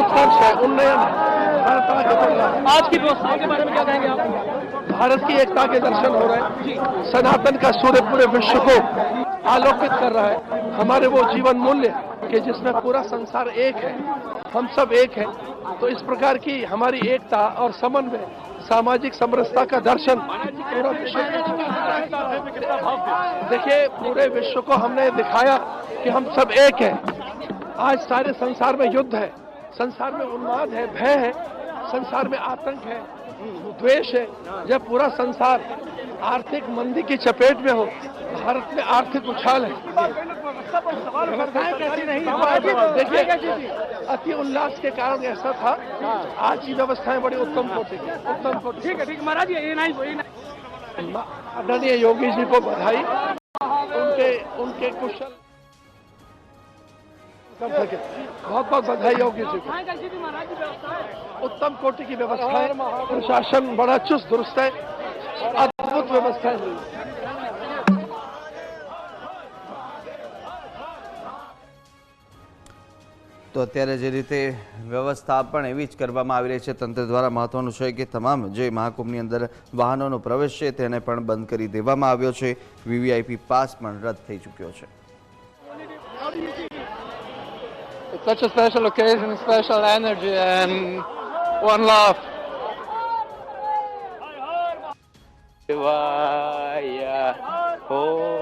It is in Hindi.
उत्कर्ष है उन्नयन। भारत आगे बढ़ रहा है। आज की व्यवस्थाओं के बारे में क्या कहेंगे आप? भारत की एकता के दर्शन हो रहे हैं। सनातन का सूर्य पूरे विश्व को आलोकित कर रहा है। हमारे वो जीवन मूल्य कि जिसमें पूरा संसार एक है हम सब एक हैं। तो इस प्रकार की हमारी एकता और समन्वय सामाजिक समरसता का दर्शन पूरा विश्व देखिए पूरे विश्व को हमने दिखाया कि हम सब एक हैं। आज सारे संसार में युद्ध है। संसार में उन्माद है भय है संसार में आतंक है द्वेष है। जब पूरा संसार आर्थिक मंदी की चपेट में हो भारत में आर्थिक उछाल है। देखिए अति उल्लास के कारण ऐसा था आज की व्यवस्थाएँ बड़ी उत्तम कोटि की उत्तम कोटि। ठीक है ठीक महाराज ये ये नहीं। आदरणीय योगी जी को बधाई। उनके उनके कुशल कर सके बहुत बहुत बधाई योगी जी को कहाँ कैसी थी महाराज की व्यवस्था है उत्तम कोटि की व्यवस्था है प्रशासन बड़ा चुस्त दुरुस्त है अद्भुत व्यवस्था है તો અત્યારે જે રીતે વ્યવસ્થા પણ એવી જ કરવામાં આવી રહી છે તંત્ર દ્વારા મહત્વનું છે કે તમામ જે મહાકુંભની અંદર વાહનોનો પ્રવેશ છે તેને પણ બંધ કરી દેવામાં આવ્યો છે વીવીઆઈપી પાસ પણ રદ થઈ ચૂક્યો છે It's such a special occasion, special energy, and one love. Oh.